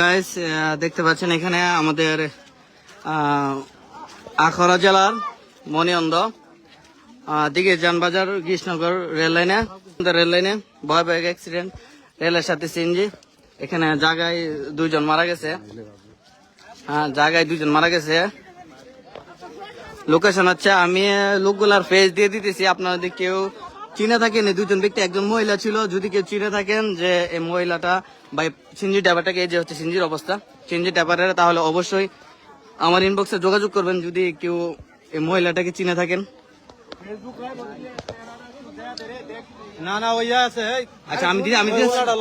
Guys দেখতে পাচ্ছেন এখানে আমাদের আখড়া জেলার মণিয়ন্দ দিকে যানবাজার, কৃষ্ণনগর রেল লাইনে রেল লাইনে ভয়াবহ অ্যাক্সিডেন্ট রেলের সাথে সিএনজি, এখানে জায়গায় দুইজন মারা গেছে। হ্যাঁ জায়গায় দুইজন মারা গেছে। লোকেশন হচ্ছে, আমি লোকগুলার ফেস দিয়ে দিতেছি আপনারা যদি কেউ চিনে থাকেন এই দুজন ব্যক্তি। একজন মহিলা ছিল যদি কেউ চিনে থাকেন যে এই মহিলাটা বা সিঞ্জি ড্রাইভারটাকে এই যে হচ্ছে সিঞ্জির অবস্থা সিঞ্জি ড্রাইভারের তাহলে অবশ্যই আমার ইনবক্সে যোগাযোগ করবেন যদি কেউ এই মহিলাটাকে চিনে থাকেন। না না ওই আছে আচ্ছা আমি দিদি আমি এটা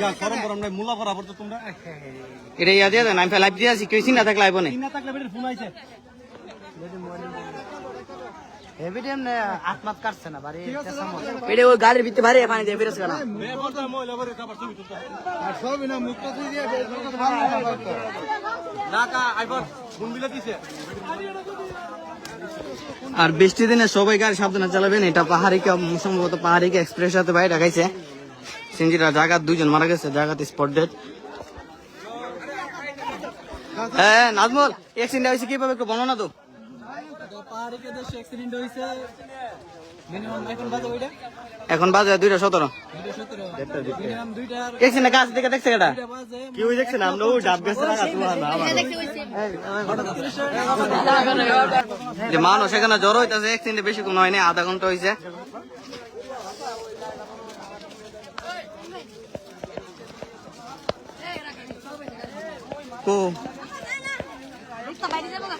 ইয়া গরম গরম নাই মুলা বরাবর তো তোমরা। এটা দিয়ে দেন আমি লাইভ দিয়ে আছি কেউ চিনা থাকলে আইব না। থাকলে ফোন আইছে। এভিডেম আত্মাত কাটছে না বাড়ি এটা ওই গাড়ির ভিতরে ভারী পানি দিয়ে বেরোচ্ছে না এ বলতে মহিলা বরে কাবার ছবি তুলতে সবই না মুক্ত দিয়ে ঢাকা আইবার ফোন বিলে দিছে? আর বৃষ্টি দিনে সবাই গাড়ি সাবধানে চালাবেন। এটা পাহাড়িকা সম্ভবত পাহাড়িকা এক্সপ্রেস সাথে বাইরে ঢাকাইছে সিঞ্জিরা জায়গা দুইজন মারা গেছে জায়গাতে স্পট ডেট হ্যাঁ নাজমল অ্যাক্সিডেন্ট হয়েছে কীভাবে একটু বলো না তো? এখন বাজে দুইটা সতেরো। অ্যাক্সিডেন্ট কাছ থেকে দেখছে এটা বাজে কি হয়ে দেখছে না? আমরা ওই ডাব গেছে মানুষ এখানে জ্বর হইতেছে অ্যাক্সিডেন্ট বেশি কোনো হয়নি আধা ঘণ্টা হয়েছে ও বাইরে যাব গা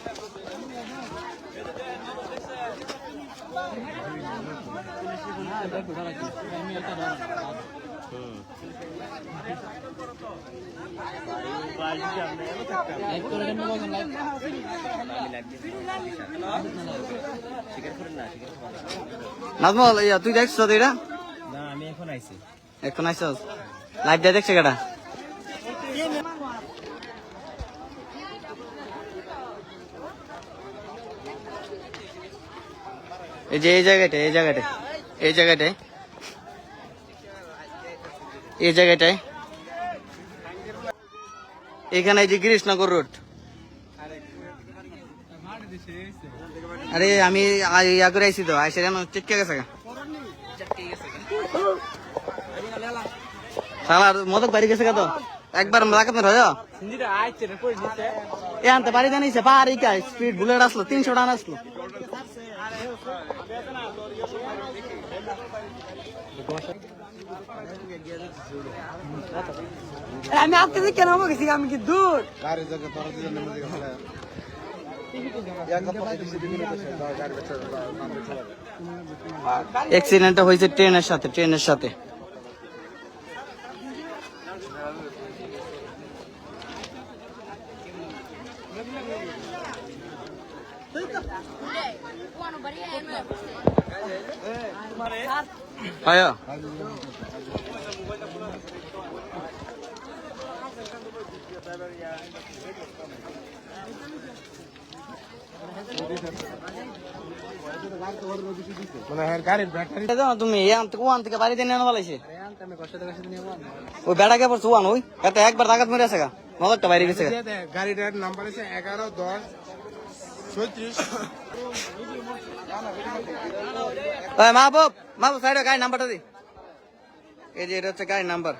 নাজমল তুই দেখছ তো এটা? না আমি এখন আইছি। এখন আইসস লাইভ দিয়ে দেখছে কেটা এই যে, এই জায়গাটা এই জায়গাটা এই জায়গাটায় এই জায়গাটায়। এখানে এই যে গিরিশনগর রোড। আরে, আমি ইয়া আইছি তো, আইসে কেন? চিটকে গেছে গা। মদক বাড়ি গেছে কত একবার রাখাত কই দিছে? এ আনতে পারি জানিস পাহাড়ি কা স্পিড বুলেট আসলো তিনশো টান আসলো। আমি আজকে কেন আমার গেছি আমি কি দূর? অ্যাক্সিডেন্টটা হয়েছে ট্রেনের সাথে ট্রেনের সাথে। আয়া মানে হ্যাঁ গাড়ির ব্যাটারি তুমি ইয়ান থেকে ওয়ান থেকে বাড়িতে নিয়ে বলাইছে ওই বেড়াকে পড়ছে ওয়ান ওই? এত একবার তাকাত মেরে আছে গা। মদকটা বাইরে গেছে গা। গাড়িটার নাম্বার আছে এগারো দশ ছত্রিশ মাহবুব মাহবুব সাইড গাড়ির নাম্বারটা দি। এই যে এটা হচ্ছে গাড়ির নাম্বার